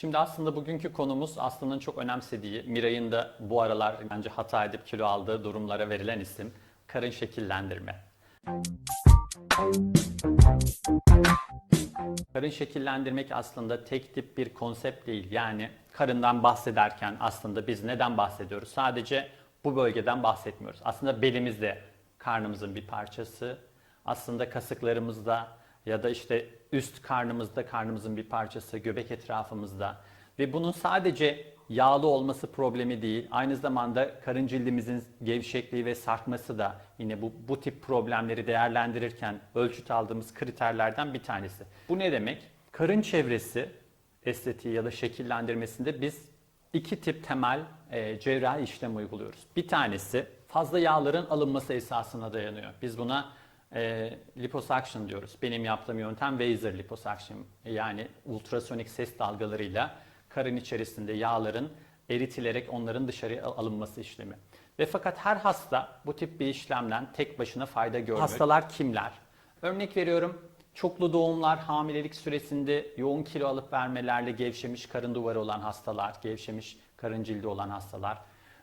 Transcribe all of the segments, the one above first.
Şimdi aslında bugünkü konumuz Aslı'nın çok önemsediği, Miray'ın da bu aralar bence hata edip kilo aldığı durumlara verilen isim karın şekillendirme. Karın şekillendirmek aslında tek tip bir konsept değil. Yani karından bahsederken aslında biz neden bahsediyoruz? Sadece bu bölgeden bahsetmiyoruz. Aslında belimiz de karnımızın bir parçası. Aslında kasıklarımızda ya da işte üst karnımızda karnımızın bir parçası, göbek etrafımızda. Ve bunun sadece yağlı olması problemi değil, aynı zamanda karın cildimizin gevşekliği ve sarkması da yine bu, bu tip problemleri değerlendirirken ölçüt aldığımız kriterlerden bir tanesi. Bu ne demek? Karın çevresi estetiği ya da şekillendirmesinde biz iki tip temel e, cerrahi işlem uyguluyoruz. Bir tanesi fazla yağların alınması esasına dayanıyor. Biz buna e, liposuction diyoruz. Benim yaptığım yöntem Weiser liposuction yani ultrasonik ses dalgalarıyla karın içerisinde yağların eritilerek onların dışarıya al- alınması işlemi. Ve fakat her hasta bu tip bir işlemden tek başına fayda görmüyor. Hastalar kimler? Örnek veriyorum çoklu doğumlar, hamilelik süresinde yoğun kilo alıp vermelerle gevşemiş karın duvarı olan hastalar, gevşemiş karın cildi olan hastalar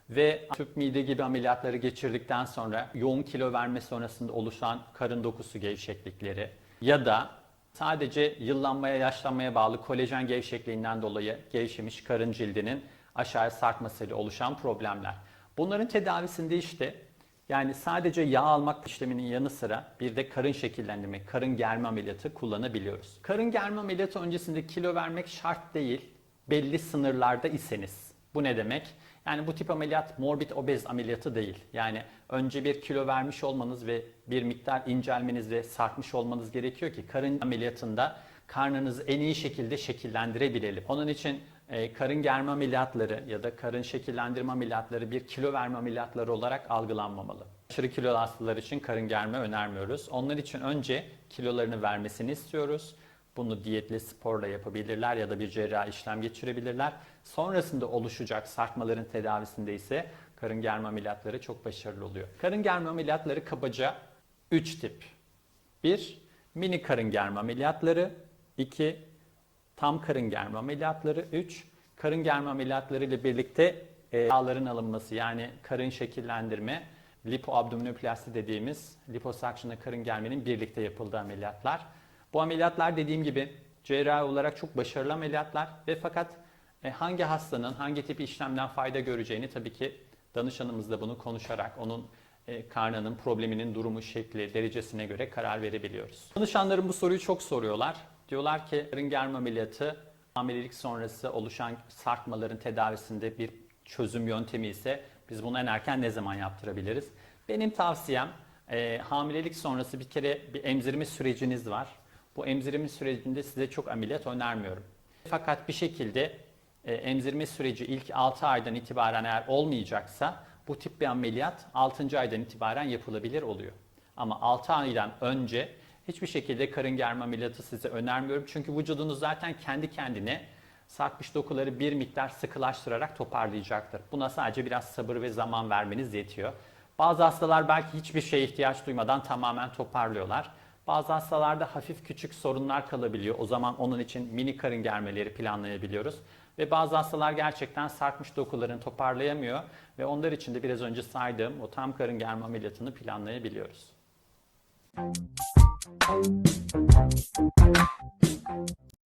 ve tüp mide gibi ameliyatları geçirdikten sonra yoğun kilo verme sonrasında oluşan karın dokusu gevşeklikleri ya da sadece yıllanmaya, yaşlanmaya bağlı kolajen gevşekliğinden dolayı gevşemiş karın cildinin aşağıya sarkmasıyla oluşan problemler. Bunların tedavisinde işte yani sadece yağ almak işleminin yanı sıra bir de karın şekillendirme, karın germe ameliyatı kullanabiliyoruz. Karın germe ameliyatı öncesinde kilo vermek şart değil, belli sınırlarda iseniz. Bu ne demek? Yani bu tip ameliyat morbid obez ameliyatı değil. Yani önce bir kilo vermiş olmanız ve bir miktar incelmeniz ve sarkmış olmanız gerekiyor ki karın ameliyatında karnınızı en iyi şekilde şekillendirebilelim. Onun için e, karın germe ameliyatları ya da karın şekillendirme ameliyatları bir kilo verme ameliyatları olarak algılanmamalı. Aşırı kilolu hastalar için karın germe önermiyoruz. Onlar için önce kilolarını vermesini istiyoruz. Bunu diyetle sporla yapabilirler ya da bir cerrahi işlem geçirebilirler. Sonrasında oluşacak sarkmaların tedavisinde ise karın germe ameliyatları çok başarılı oluyor. Karın germe ameliyatları kabaca 3 tip. 1. Mini karın germe ameliyatları. 2. Tam karın germe ameliyatları. 3. Karın germe ameliyatları ile birlikte e, yağların alınması yani karın şekillendirme, lipoabdominoplasti dediğimiz liposuction'la karın germenin birlikte yapıldığı ameliyatlar. Bu ameliyatlar dediğim gibi cerrahi olarak çok başarılı ameliyatlar ve fakat e, hangi hastanın hangi tip işlemden fayda göreceğini tabii ki danışanımızla bunu konuşarak onun e, karnının probleminin durumu, şekli, derecesine göre karar verebiliyoruz. Danışanlarım bu soruyu çok soruyorlar. Diyorlar ki karın germe ameliyatı hamilelik sonrası oluşan sarkmaların tedavisinde bir çözüm yöntemi ise biz bunu en erken ne zaman yaptırabiliriz? Benim tavsiyem e, hamilelik sonrası bir kere bir emzirme süreciniz var. Bu emzirme sürecinde size çok ameliyat önermiyorum. Fakat bir şekilde e, emzirme süreci ilk 6 aydan itibaren eğer olmayacaksa bu tip bir ameliyat 6. aydan itibaren yapılabilir oluyor. Ama 6 aydan önce hiçbir şekilde karın germe ameliyatı size önermiyorum. Çünkü vücudunuz zaten kendi kendine sarkmış dokuları bir miktar sıkılaştırarak toparlayacaktır. Buna sadece biraz sabır ve zaman vermeniz yetiyor. Bazı hastalar belki hiçbir şeye ihtiyaç duymadan tamamen toparlıyorlar. Bazı hastalarda hafif küçük sorunlar kalabiliyor. O zaman onun için mini karın germeleri planlayabiliyoruz. Ve bazı hastalar gerçekten sarkmış dokularını toparlayamıyor ve onlar için de biraz önce saydığım o tam karın germe ameliyatını planlayabiliyoruz.